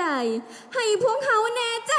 ใจ ให้พวกเขาแน่ใจ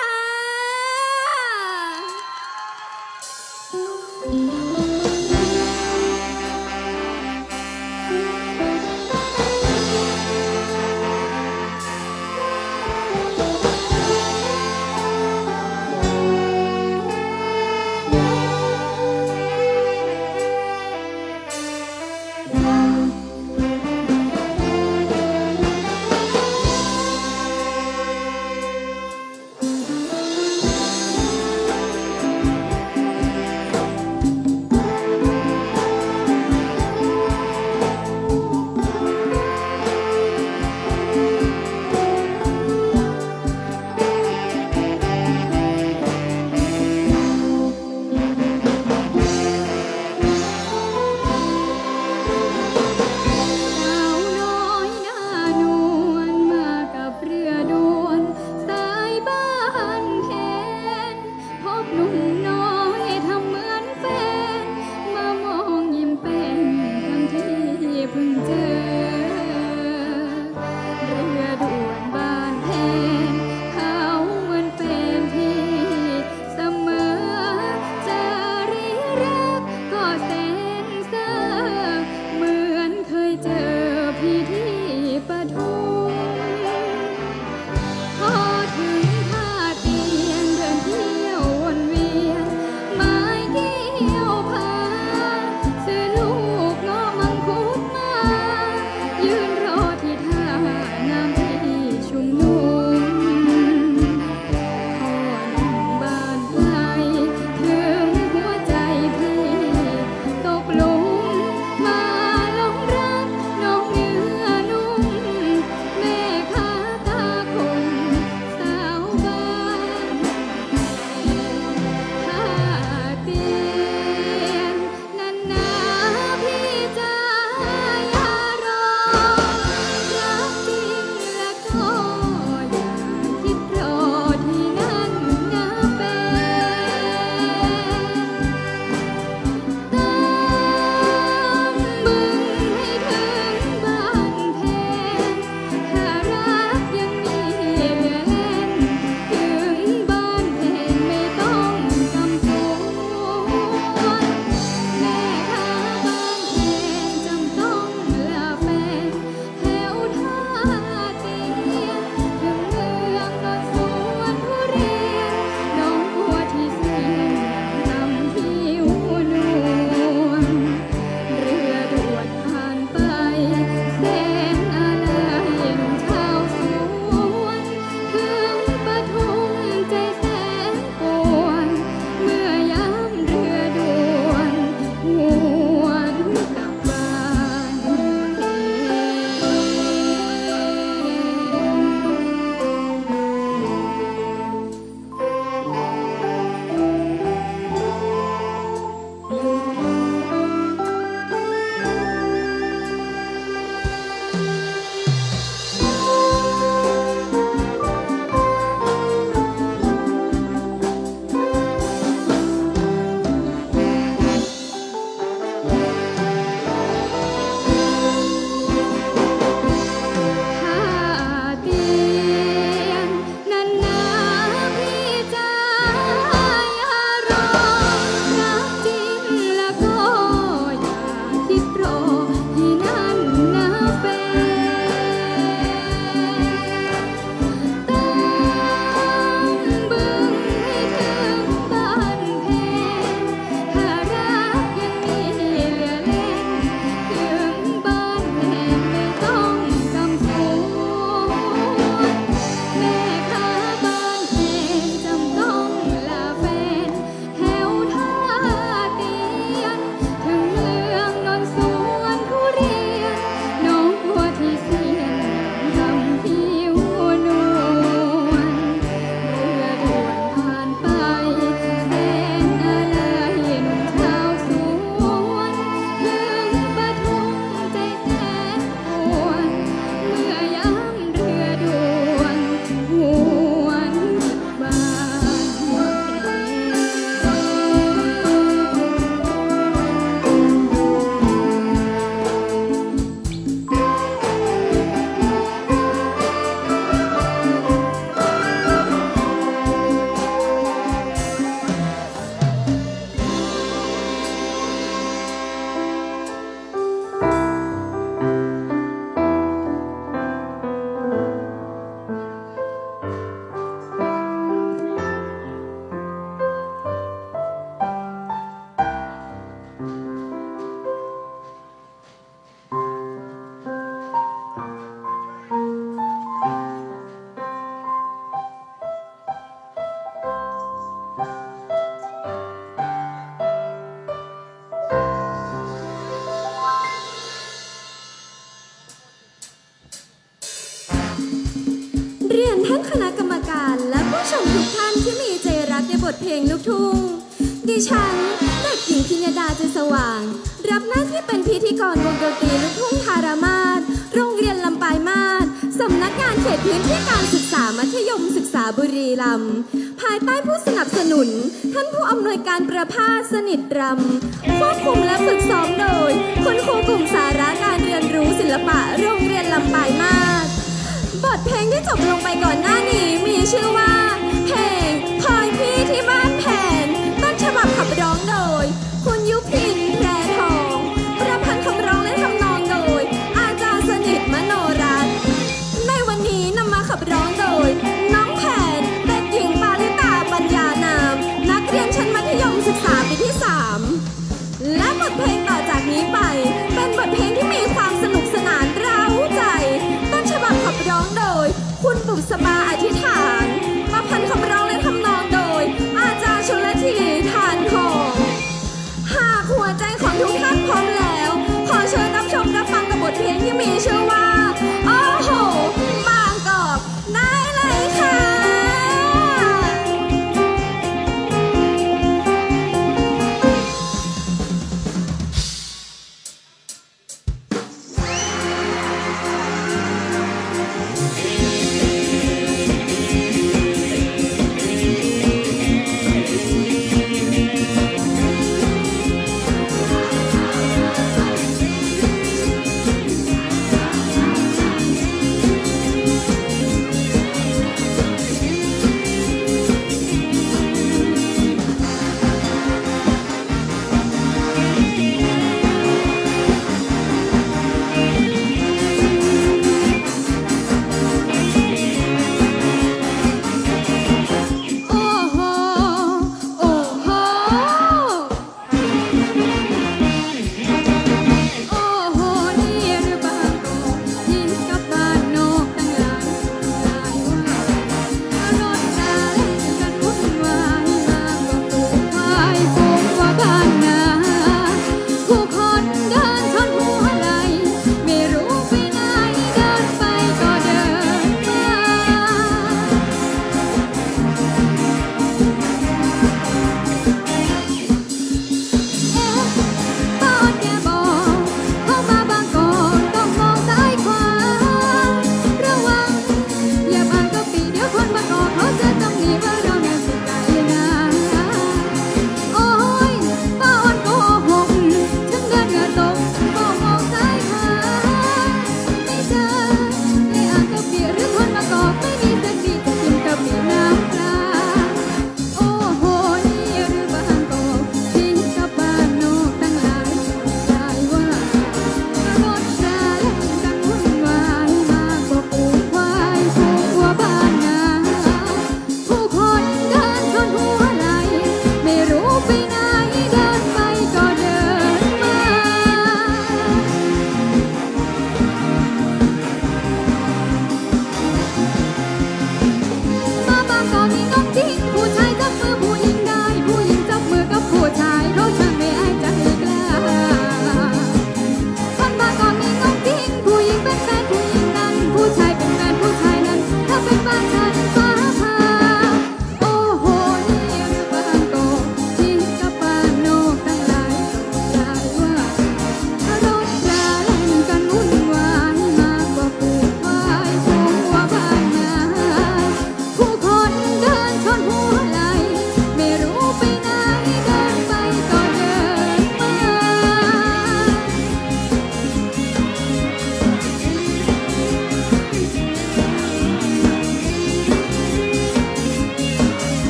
เพลงลูกทุ่ง ดิฉันเด็กหญิงพิญญาดาใจสว่าง รับหน้าที่เป็นพิธีกรวงดนตรีลูกทุ่งทารามาศโรงเรียนลำปายมาศสำนักงานเขตพื้นที่การศึกษามัธยมศึกษาบุรีรัมย์ภายใต้ผู้สนับสนุน ท่านผู้อำนวยการประภาสสนิทรำควบคุมและฝึกซ้อมโดย คุณครูกลุ่มสาระการเรียนรู้ศิลปะโรงเรียนลำปายมาศบทเพลงที่จบลงไปก่อนหน้านี้มีชื่อว่าาใ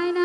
ายเ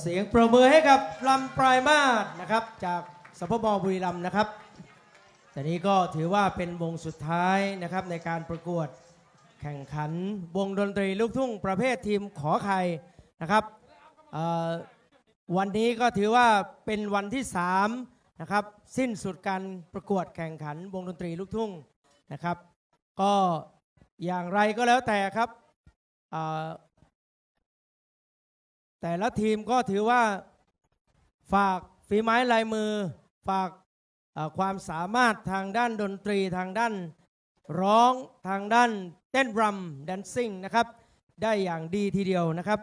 เสียงปรบมือให้กับลำปลายมาศนะครับ จากสพบบุรีรัมย์นะครับ แต่นี้ก็ถือว่าเป็นวงสุดท้ายนะครับในการประกวดแข่งขันวงดนตรีลูกทุ่งประเภททีมขอไข่นะครับวันนี้ก็ถือว่าเป็นวันที่3นะครับสิ้นสุดการประกวดแข่งขันวงดนตรีลูกทุ่งนะครับ ก็อย่างไรก็แล้วแต่ครับ แต่ละทีมก็ถือว่าฝากฝีไม้ลายมือ ฝากความสามารถทางด้านดนตรีทางด้านร้องทางด้านเต้นรำแดนซิ่งนะครับ ได้อย่างดีทีเดียวนะครับ